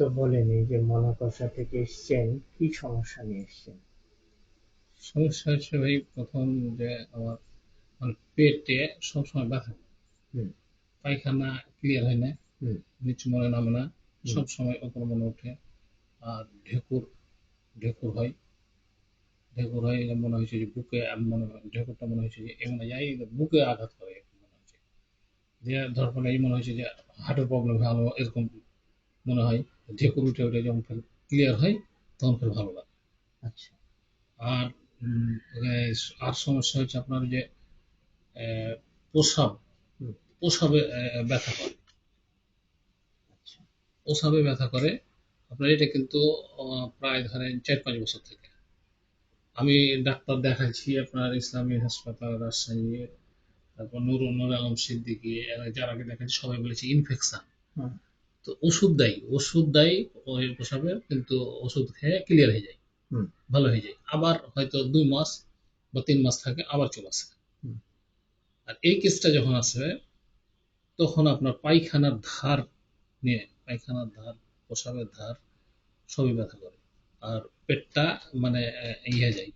তো বলেন যে মনাকষা থেকে এসছেন কি সমস্যা নিয়ে এসছেন? সমস্যা হচ্ছে ভাই প্রথম যে আমার মানে পেটে সবসময় ব্যথা। পায়খানা ক্লিয়ার হয় না নিচু মনে নামে না। সবসময় উপর মনে ওঠে আর ঢেকুর ঢেকুর হয়। ঢেকুর হয় এটা মনে হয়েছে যে বুকে মনে হয় ঢেকুরটা মনে হয়েছে যে এমন যাই বুকে আঘাত করে মনে হচ্ছে যে ধরপর এই মনে হয়েছে যে হার্টের প্রবলেম ভালো এরকম মনে হয়। ঢেকুর উঠে উঠে যখন ক্লিয়ার হয় তখন ফের ভালো লাগে। আচ্ছা। আর আর সমস্যা হচ্ছে আপনার যে আহ, প্রসাব প্রসাবে ব্যথা করে। আচ্ছা। প্রসাবে ব্যথা করে আপনার এটা কিন্তু প্রায় ধরেন চার পাঁচ বছর থেকে। আমি ডাক্তার দেখাইছি আপনার ইসলামী হাসপাতাল রাজশাহী তারপর নুর নুর আলম সিদ্দিকি যারা দেখাচ্ছি সবাই বলেছে ইনফেকশন। তো ওষুধ দেয় ওষুধ দেয় ওই প্রসাবে কিন্তু ওষুধ খেয়ে ক্লিয়ার হয়ে যায়। ভালো হয়ে যায়। আবার হয়তো দুই মাস বা তিন মাস থাকে আবার চলে আসে। আর এই কেসটা যখন আসবে তখন আপনার পায়খানার ধার নিয়ে পায়খানার ধার প্রসাবের ধার সবই ব্যথা করে। আর পেটটা মানে ইয়ে যায়।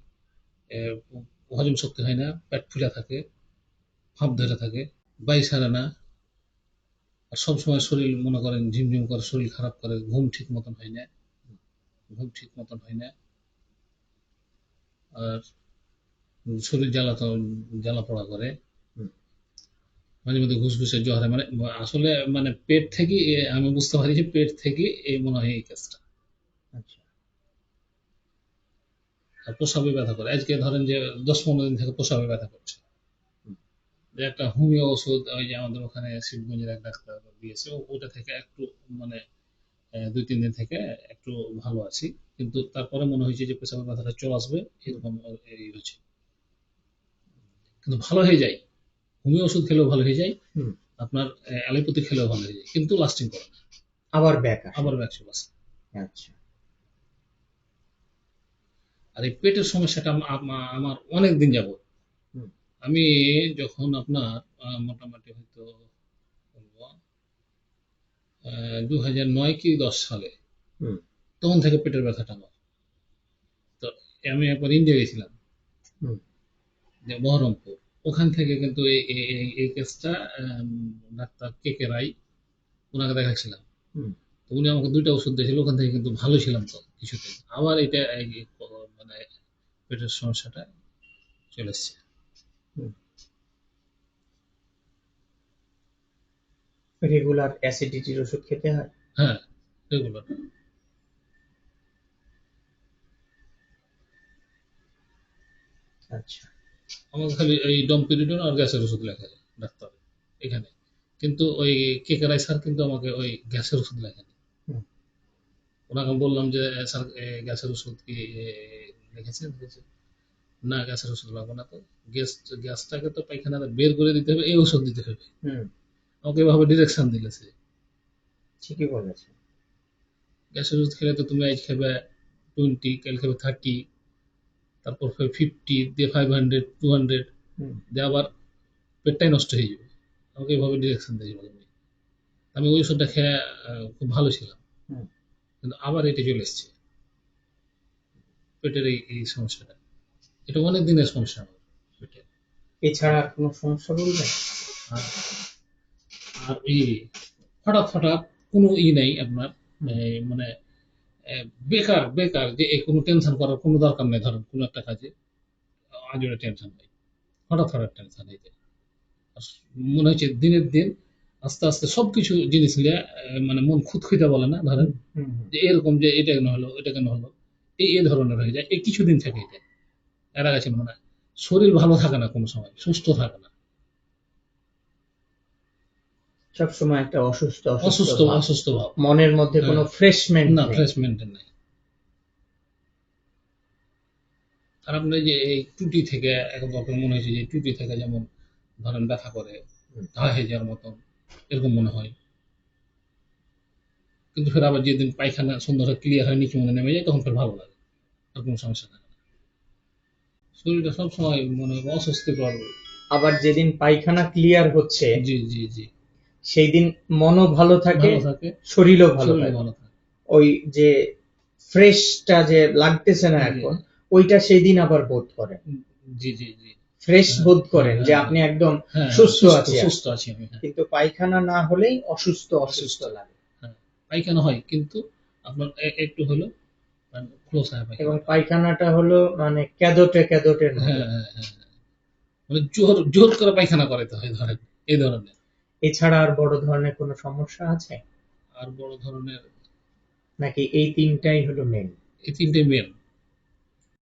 হজম শক্তি হয় না পেট ফুলে থাকে ফাঁপ ধরে থাকে বাই সারে না। আর সবসময় শরীর মনে করেন ঝিমঝিম করে শরীর খারাপ করে ঘুম ঠিক মতন হয় না। ঘুম ঠিক মতন হয় না। আর শরীর জ্বালাতন জ্বালা পড়া করে। মাঝে মধ্যে জ্বর হয়। মানে আসলে মানে পেট থেকে আমি বুঝতে পারি যে পেট থেকে এই মনে হয় এই কাজটা। আচ্ছা। আর প্রসাবে ব্যথা করে। আজকে ধরেন যে দশ পনেরো দিন থেকে প্রসাবে ব্যথা করছে। যে একটা হোমিও ওষুধ ওই যে আমাদের ওখানে শিবগঞ্জের এক ডাক্তার দিয়েছে ওটা থেকে একটু মানে দুই তিন দিন থেকে একটু ভালো আছি। কিন্তু তারপরে মনে হয়েছে যে প্রসাবের ব্যথাটা চলে আসবে এরকম এই হচ্ছে। কিন্তু ভালো হয়ে যায়। হোমিও ওষুধ খেলেও ভালো হয়ে যায়। আপনার অ্যালোপ্যাথি খেলেও ভালো হয়ে যায়। কিন্তু লাস্টিং করে না। আবার ব্যাক আবার ব্যাক চলে আসে। আচ্ছা। আর এই পেটের সমস্যাটা আম- আম- আমার অনেক দিন যাব হুম। আমি যখন আপনার মোটামুটি হয়তো দু হাজার নয় কি দশ সালে তখন থেকে পেটের ব্যথাটা আমার। তো আমি একবার ইন্ডিয়া গেছিলাম। যে বহরমপুর ওখান থেকে কিন্তু এই কেসটা ডাক্তার কে কে রাই ওনাকে দেখাচ্ছিলাম। হুম। তো উনি আমাকে দুইটা ওষুধ দিয়েছিল ওখান থেকে কিন্তু ভালো ছিলাম তো কিছুদিন আবার এটা মানে পেটের সমস্যাটা চলে এসছে। রেগুলার অ্যাসিডিটির ওষুধ খেতে হয়? হ্যাঁ এগুলো আচ্ছা। আমাকে খালি এই ডমপিরিডন আর গ্যাসের ওষুধ লেখা যায় ডাক্তার এখানে। কিন্তু ওই কেকেরাই স্যার কিন্তু আমাকে ওই গ্যাসের ওষুধ লেখেন। ওনাকে বললাম যে স্যার গ্যাসের ওষুধ কি লিখেছেন? না গ্যাসের ওষুধ লাগবে না তো। গ্যাস গ্যাসটাকে তো পায়খানাতে বের করে দিতে হবে এই ওষুধ দিতে হবে। আমাকে এভাবে ডিরেকশন দিলেছে ঠিকই বলেছে। গ্যাসের ওষুধ খেলে তো তুমি আজ খাবে টোয়েন্টি কাল খাবে থার্টি তারপর ফিফটি দিয়ে five hundred two hundred hmm. দিয়ে আবার পেটটাই নষ্ট হয়ে যাবে। আমাকে এভাবে ডিরেকশন দিয়েছিল উনি। আমি ওই ওষুধটা খেয়ে খুব ভালো ছিলাম। হুম। কিন্তু আবার এটা চলে এসছে। পেটের এই এই সমস্যাটা। এটা অনেক দিনের সমস্যা। এছাড়া আর কোনো সমস্যা বলবেন? আর আর এই হঠাৎ হঠাৎ কোনো ই নেই আপনার মানে বেকার বেকার যে এই কোনো টেনশন করার কোনো দরকার নেই ধরেন কোনো একটা কাজে আজরে টেনশন নেই। হঠাৎ হঠাৎ টেনশন হয়ে যায় মনে হচ্ছে দিনের দিন আস্তে আস্তে সবকিছু জিনিস নিয়ে মানে মন খুঁতখুঁতে বলে না ধরেন। যে এরকম যে এটা কেন হলো এটা কেন হলো? এই এই ধরনের হয়ে যায় এই কিছুদিন থেকে এটা এরা গেছে মনে হয় শরীর ভালো থাকে না কোনো সময় সুস্থ থাকে না। সবসময় একটা অসুস্থ অসুস্থ অসুস্থ ভাব। মনের মধ্যে কোনো হ্যাঁ। ফ্রেশমেন্ট না ফ্রেশ মেনটেন নাই। আর আপনি যে এই টুটি থেকে একবার মনে হয়েছে যে টুটি থেকে যেমন ধরেন ব্যথা করে। ঘা যাওয়ার মতন এরকম মনে হয়। কিন্তু ফের আবার যেদিন পায়খানা সুন্দর ক্লিয়ার হয় নিচে মনে নেমে যায় তখন ফের ভালো লাগে। আর কোনো সমস্যা থাকে না শরীরটা সবসময় মনে হয় অস্বস্তিকর। আবার যেদিন পায়খানা ক্লিয়ার হচ্ছে জি জি জি। সেই দিন মনও ভালো থাকে শরীরও ভালো থাকে। ওই যে ফ্রেশটা যে লাগতেছে না। এখন ওইটা সেই দিন আবার বোধ করেন। জি জি জি। ফ্রেশ হ্যাঁ, বোধ করেন যে হ্যাঁ, আপনি একদম হ্যাঁ সুস্থ আছি। সুস্থ আছি আমি হ্যাঁ। কিন্তু পায়খানা না হলেই অসুস্থ অসুস্থ লাগে। পায়খানা হয় কিন্তু আপনার একটু হলো হয় এবং পায়খানাটা হলো মানে ক্যাদোটে ক্যাদোটে হ্যাঁ হ্যাঁ হ্যাঁ। মানে জোর জোর করে পায়খানা করে তো ধরেন এই ধরনের। এছাড়া আর বড় ধরনের কোনো সমস্যা আছে? আর বড় ধরনের নাকি এই তিনটাই হলো মেন এই তিনটে মেন